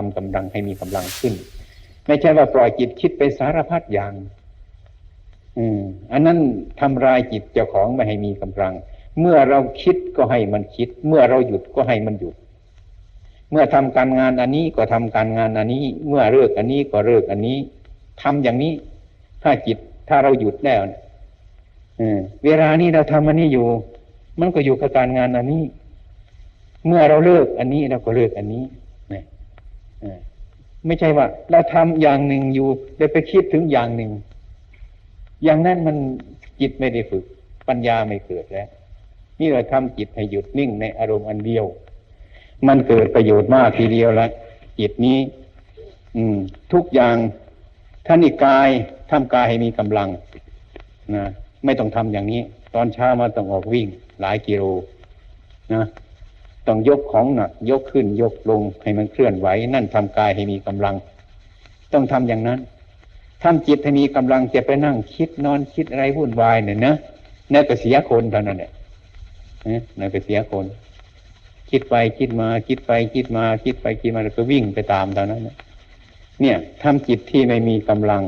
ทำกำลังให้มีกำลังขึ้น ไม่ใช่ว่าปล่อยจิตคิดไปสารพัดอย่าง อืม อันนั้นทำลายจิตเจ้าของไม่ให้มีกำลัง เมื่อเราคิดก็ให้มันคิด เมื่อเราหยุดก็ให้มันหยุด เมื่อทำการงานอันนี้ก็ทำการงานอันนี้ เมื่อเลิกอันนี้ก็เลิกอันนี้ทำอย่างนี้ ถ้าจิตถ้าเราหยุดแล้วเวลานี้เราทำอันนี้อยู่ มันก็อยู่กับการงานอันนี้ เมื่อเราเลิกอันนี้เราก็เลิกอันนี้ ไม่ใช่ว่า เราทำอย่างหนึ่งอยู่ได้ไปคิดถึงอย่างหนึ่ง อย่างนั้นมันจิตไม่ได้ฝึก ปัญญาไม่เกิดแล้ว นี่เราทำจิตให้หยุดนิ่งในอารมณ์อันเดียว มันเกิดประโยชน์มากทีเดียวล้วจิตนี้ อืม ทุกอย่างท่านิกายทำกายให้มีกำลังนะไม่ต้องทำอย่างนี้ ตอนเช้ามาต้องออกวิ่ง หลายกิโลนะ ต้องยกของหนัก ยกขึ้นยกลงให้มันเคลื่อนไหว นั่นทำกายให้มีกำลัง ต้องทำอย่างนั้นทำจิตให้มีกำลังจะไปนั่งคิดนอนคิดอะไรวุ่นวายเนี่ยนะนั่นก็เสียคนเท่านั้นแหละนั่นก็เสียคน คิดไปคิดมา คิดไปคิดมา คิดไปคิดมาแล้วก็วิ่งไปตามเท่านั้นเนี่ยทำจิตที่ไม่มีกำลัง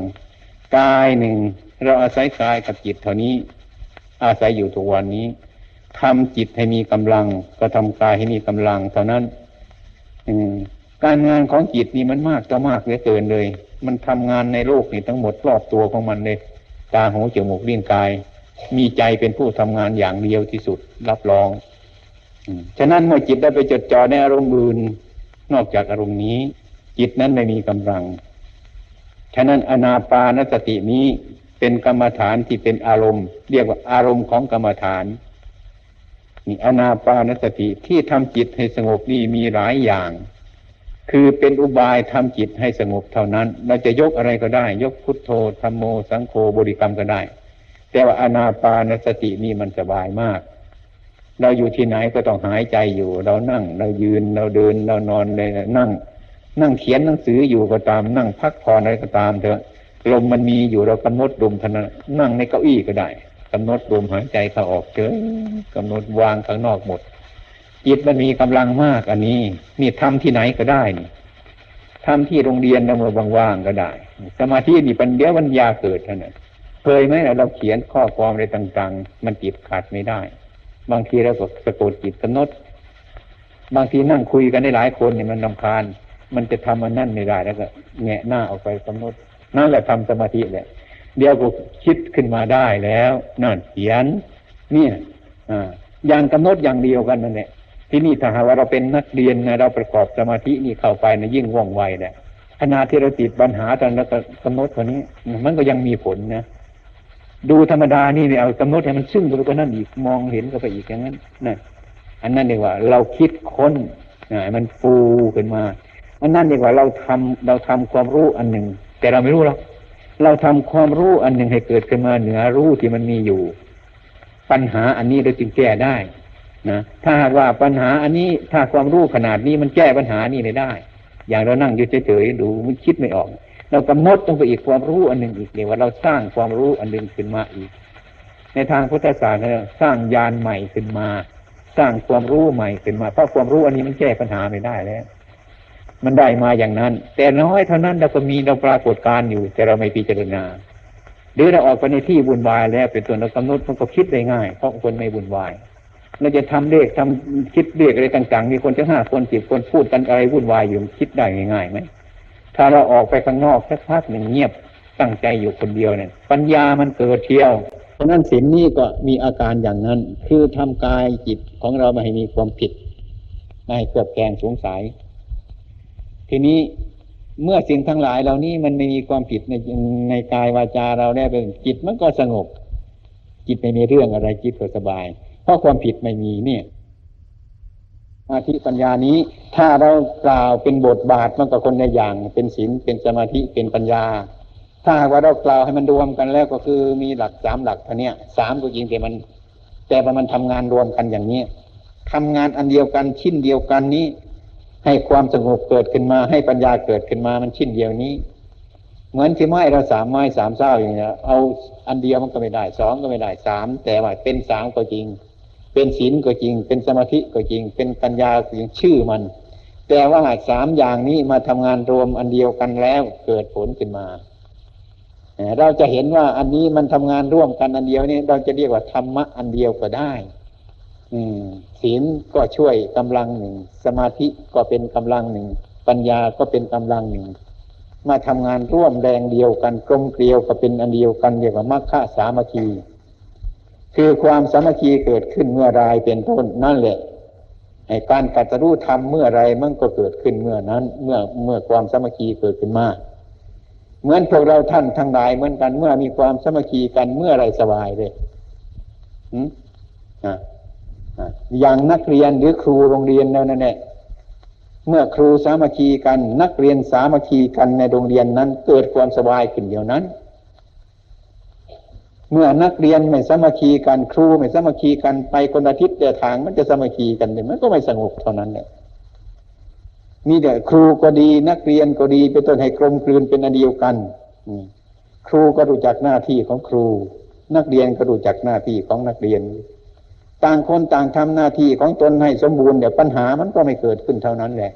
กายหนึ่งเราอาศัยกายกับจิตเท่านี้ อาศัยอยู่ทุกวันนี้ ทำจิตให้มีกำลัง ก็ทำกายให้มีกำลัง เท่านั้นการงานของจิตนี่มันมากต่อมากเหลือเกินเลย มันทำงานในโลกนี่ทั้งหมดรอบตัวของมันเลยตาหูจมูกลิ้นกาย มีใจเป็นผู้ทำงานอย่างเดียวที่สุดรับรองฉะนั้นเมื่อจิตได้ไปจดจ่อในอารมณ์อื่นนอกจากอารมณ์นี้ จิตนั้นไม่มีกำลัง ฉะนั้นอนาปานสตินี้เป็นกรรมฐานที่เป็นอารมณ์ เรียกว่าอารมณ์ของกรรมฐาน อนาปานสติที่ทำจิตให้สงบนี่มีหลายอย่าง คือเป็นอุบายทำจิตให้สงบเท่านั้น เราจะยกอะไรก็ได้ ยกพุทโธธรรมโมสังโฆบริกรรมก็ได้ แต่ว่าอนาปานสตินี่มันสบายมาก เราอยู่ที่ไหนก็ต้องหายใจอยู่ เรานั่ง เรายืนเราเดินเรานอนเลยนั่ง นั่งเขียนหนังสืออยู่ก็ตาม นั่งพักผ่อนอะไรก็ตามเถอะลมมันมีอยู่เรากำหนดลมทนั้นนั่งในเก้าอี้ก็ได้ กำหนดลมหายใจเข้าออกเฉยกำหนดวางข้างนอกหมด จิตมันมีกำลังมากอันนี้ นี่ทำที่ไหนก็ได้นี่ทำที่โรงเรียนเราเมื่อว่างๆก็ได้ สมาธินี่ปัญญาปัญญาเกิดเท่านั้นเคยไหมเราเขียนข้อความอะไรต่าง ๆ มันจิตขาดไม่ได้ บางทีเราก็สะกดจิตกำหนด บางทีนั่งคุยกันได้หลายคนเนี่ยมันลำคาญ มันจะทำมันนั่นไม่ได้แล้วก็แงะหน้าออกไปกำหนดนั่นแหละทำสมาธิแหละ เดี๋ยวก็คิดขึ้นมาได้แล้วนั่นเขียน เนี่ยอย่างกำหนดอย่างเดียวกันนั่นแหละที่นี่ถ้าหากว่าเราเป็นนักเรียนนะเราประกอบสมาธินี่เข้าไปนะยิ่งว่องไวแหละขณะที่เราติดปัญหาตอนเรากำหนดตัวนี้ มันก็ยังมีผลนะดูธรรมดานี่เนี่ยเอากำหนดให้มันซึ่งไปกว่านั้นอีกมองเห็นก็ไปอีกอย่างนั้นนะอันนั้นเรียกว่า เราคิดค้นมันฟูขึ้นมาอันนั้นเรียกว่าเราทำเราทำความรู้อันหนึ่งแต่เราไม่รู้หรอก เราทำความรู้อันหนึ่งให้เกิดขึ้นมาเหนือรู้ที่มันมีอยู่ ปัญหาอันนี้เราจึงแก้ได้นะถ้าหากว่าปัญหาอันนี้ถ้าความรู้ขนาดนี้มันแก้ปัญหานี้ไม่ได้ อย่างเรานั่งอยู่เฉยๆดูมันคิดไม่ออก เรากำหนดต้องไปอีกความรู้อันหนึ่งอีกเรียกว่าเราสร้างความรู้อันหนึ่งขึ้นมาอีก ในทางพุทธศาสนาสร้างยานใหม่ขึ้นมา สร้างความรู้ใหม่ขึ้นมาเพราะความรู้อันนี้มันแก้ปัญหาไม่ได้แล้ว มันได้มาอย่างนั้น แต่น้อยเท่านั้นเราก็มีเราปรากฏการอยู่ แต่เราไม่พิจารณา หรือเราออกไปในที่บุญวายแล้วเป็นตัวเรากำหนดมันก็คิดได้ง่าย เพราะคนไม่บุญวายเราจะทำเลขทำคิดเลขอะไรต่างๆ มีคนจะห้าคนสิบคนพูดกันอะไรวุ่นวายอยู่คิดได้ง่ายไหมถ้าเราออกไปข้างนอกสักพักหนึ่งเงียบตั้งใจอยู่คนเดียวเนี่ยปัญญามันเกิดเที่ยว เพราะนั้นศีลนี่ก็มีอาการอย่างนั้น คือทำกายจิตของเราไม่ให้มีความผิดไม่ให้เกิดแกงสงสัย ทีนี้เมื่อสิ่งทั้งหลายเหล่านี้มันไม่มีความผิดในในกายวาจาเราได้เป็นจิตมันก็สงบ จิตไม่มีเรื่องอะไรจิตก็สบาย เพราะความผิดไม่มีเนี่ยอาธิปัญญานี้ ถ้าเรากล่าวเป็นบทบาทมันก็คนในอย่าง เป็นศีลเป็นสมาธิเป็นปัญญา ถ้าว่าเรากล่าวให้มันรวมกันแล้วก็คือมีหลักสามหลักเท่านี้สามก็จริงแต่มัน แต่ว่ามันทำงานรวมกันอย่างนี้ทำงานอันเดียวกันชิ้นเดียวกันนี้ ให้ความสงบเกิดขึ้นมา ให้ปัญญาเกิดขึ้นมามันชิ้นเดียวนี้ เหมือนที่ไม้เราสามไม้สามเส้าอย่างเงี้ยเอาอันเดียวมันก็ไม่ได้สองก็ไม่ได้สามแต่ว่าเป็นสามก็จริง เป็นศีลก็จริง เป็นสมาธิก็จริง เป็นปัญญาก็จริงชื่อมัน แต่ว่าสามอย่างนี้มาทำงานรวมอันเดียวกันแล้วเกิดผลขึ้นมาเราจะเห็นว่าอันนี้มันทำงานร่วมกันอันเดียวนี่เราจะเรียกว่าธรรมะอันเดียวก็ได้ ศีลก็ช่วยกำลังหนึ่ง สมาธิก็เป็นกำลังหนึ่ง ปัญญาก็เป็นกำลังหนึ่ง มาทำงานร่วมแรงเดียวกันกลมเกลียวก็เป็นอันเดียวกันเรียกว่ามรรคสามัคคีคือความสามัคคีเกิดขึ้นเมื่อไรเป็นต้นนั่นแหละไอ้การกัตรู้ทำเมื่อไรมันก็เกิดขึ้นเมื่อนั้น เมื่อเมื่อความสามัคคีเกิดขึ้นมาเหมือนพวกเราท่านทั้งหลายเหมือนกันเมื่อมีความสามัคคีกันเมื่อไรสบายเลยอืมอ่า อย่างนักเรียนหรือครูโรงเรียนแล้วนั่นแหละเมื่อครูสามัคคีกัน นักเรียนสามัคคีกันในโรงเรียนนั้น เกิดความสบายขึ้นเดียวนั้น เมื่อนักเรียนไม่สามัคคีกันครูไม่สามัคคีกันไปคนอาทิตย์เดียทางมันจะสามัคคีกันเนี่ยมันก็ไม่สงบเท่านั้นเนี่ยมีแต่ครูก็ดีนักเรียนก็ดีเป็นต้นให้กลมกลืนเป็นอันเดียวกันครูก็รู้จักหน้าที่ของครู นักเรียนก็รู้จักหน้าที่ของนักเรียน ต่างคนต่างทำหน้าที่ของตนให้สมบูรณ์เดี๋ยวปัญหามันก็ไม่เกิดขึ้นเท่านั้นแหละ